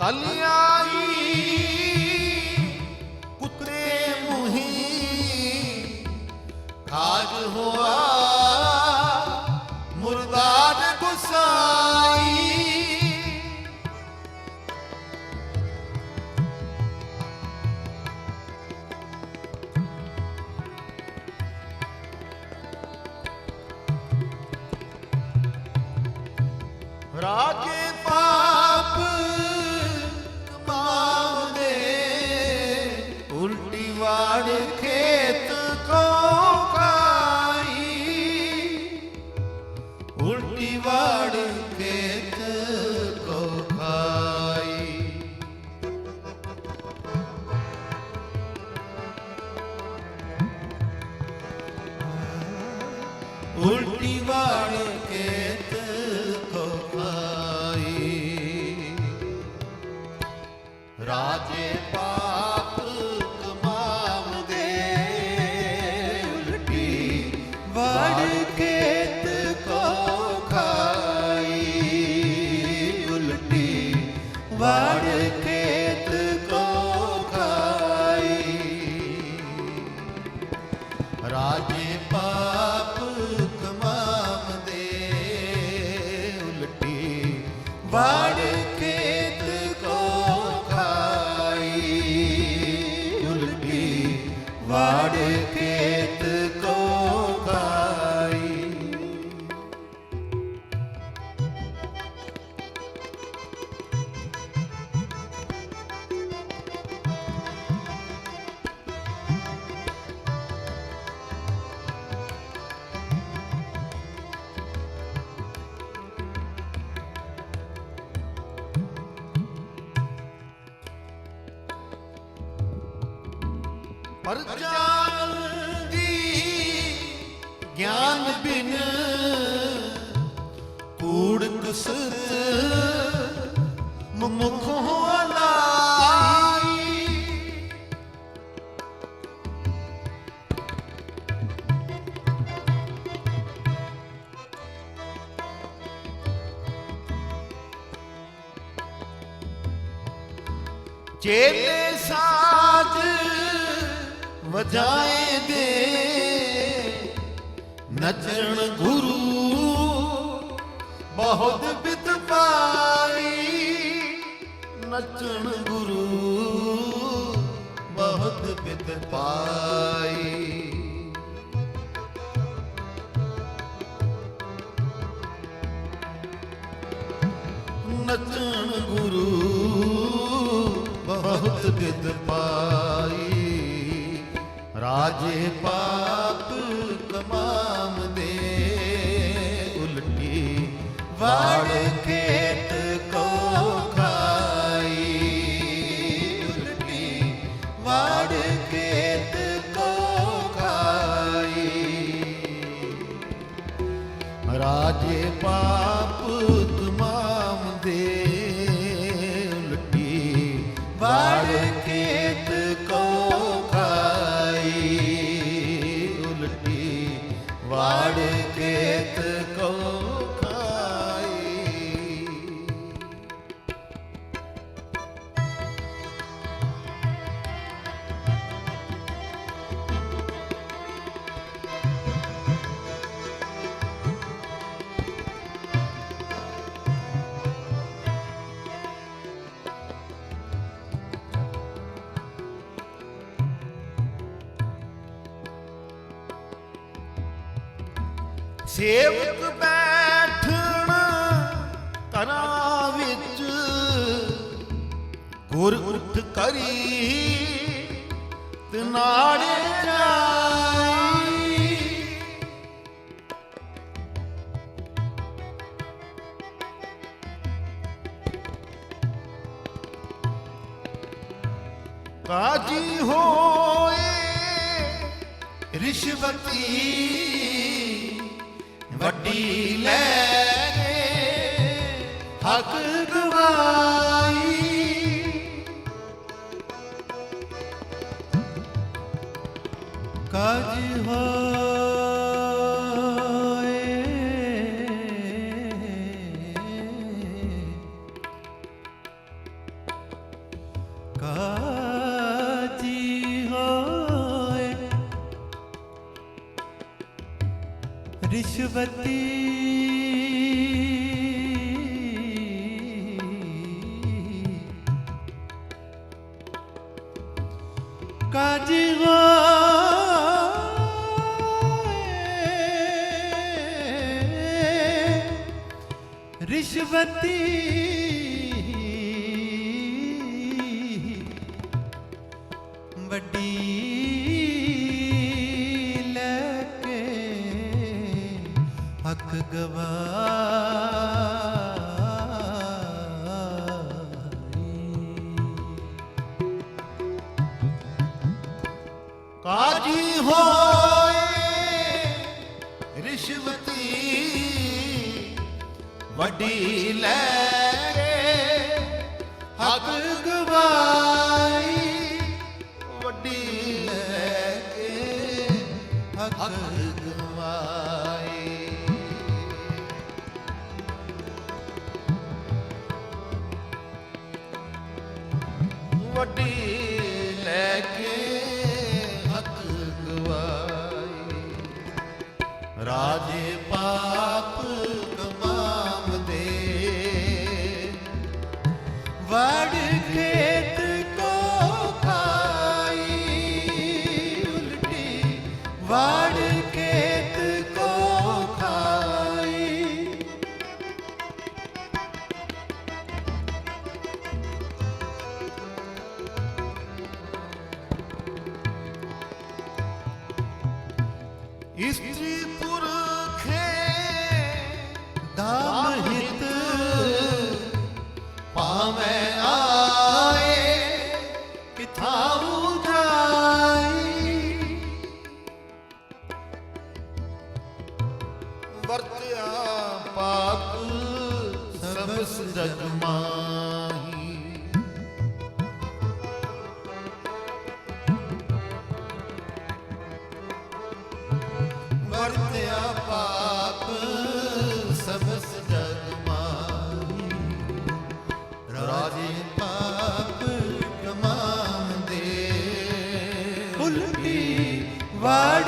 ਕਲਿਆਈ ਕੁੱਤੇ ਮੁਹੀ ਖਾਜ ਹੋਆ ਮੁਰਦਾਦ ਗੁਸਾਈ। ਰਾਜੇ ਰਾਜੇ ਪਾਪ ਕਮਾਵਦੇ ਉਲਟੀ ਵਾੜ ਖੇਤ ਕੋ ਖਾਈ। ਉਲਟੀ ਵਾੜ ਖੇਤ ਪਰਜਾਨ ਦੀ ਗਿਆਨ ਬਿਨ ਕੂੜ ਕੁਸਤ ਮੁਖ ਹੋਲਾਈ ਚੇਲੇ ਸਾਜ ਵਜਾਏ ਦੇ। ਨਚਣ ਗੁਰੂ, ਬਹੁਤ ਬਿਤ ਪਾਈ। ਨਚਣ ਗੁਰੂ, ਬਹੁਤ ਬਿਤ ਪਾਈ। ਨਚਣ ਗੁਰੂ, ਬਹੁਤ ਬਿਦ ਪਾਈ। ਰਾਜੇ ਪਾਪ ਕਮਾਵਦੇ ਉਲਟੀ ਵਾੜ ਖੇਤ ਕੋ ਖਾਈ। ਉਲਟੀ ਵਾੜ ਖੇਤ ਕੋ ਖਾਈ। ਰਾਜੇ ਪਾਪ ਕਮਾਵਦੇ ਵਾੜ ਖੇਤ ਸੇਵਕ ਬੈਠਣ ਤਨਾ ਵਿੱਚ ਗੁਰ ਉਠ ਕਰੀ ਤਨਾੜੇ ਜਾਈ। ਕਾਜੀ ਹੋਏ ਰਿਸ਼ਵਤੀ ਵੱਡੀ ਲੈ ਕੇ ਹੱਕ ਗਵਾਈ। ਕਾਜ ਹੋਏ ਰਿਸ਼ਵਤੀ ਕਾਜੀ ਹੋਏ ਰਿਸ਼ਵਤੀ ਵੱਡੀ ਕਾਜੀ ਹੋਏ ਰਿਸ਼ਵਤੀ ਵੱਡੀ ਲੈ ਕੇ ਹੱਕ ਗਵਾਈ ਲੈ ਕੇ ਹੱਕ ਗਵਾਈ। ਰਾਜੇ ਪਾਪ ਦੇ। ਵੜ ਖੇਤ ਕੋ ਖਾਈ ਉਲਟੀ ਵੜ ਇਸਤਰੀ ਪੁਰਖੇ ਦਾਮ ਹਿਤ ਭਾਵੇਂ ਆਏ ਕਿਥਾਉ ਜਾਈ ਵਰਤਿਆ ਪਾਪ ਸਭ ਜਗ ਵਰਤਿਆ ਪਾਪ ਸਭ ਜਗ ਮਾਹੀ ਰਾਜੇ ਪਾਪ ਕਮਾਉਂਦੇ। ਉਲਟੀ ਵਾਰ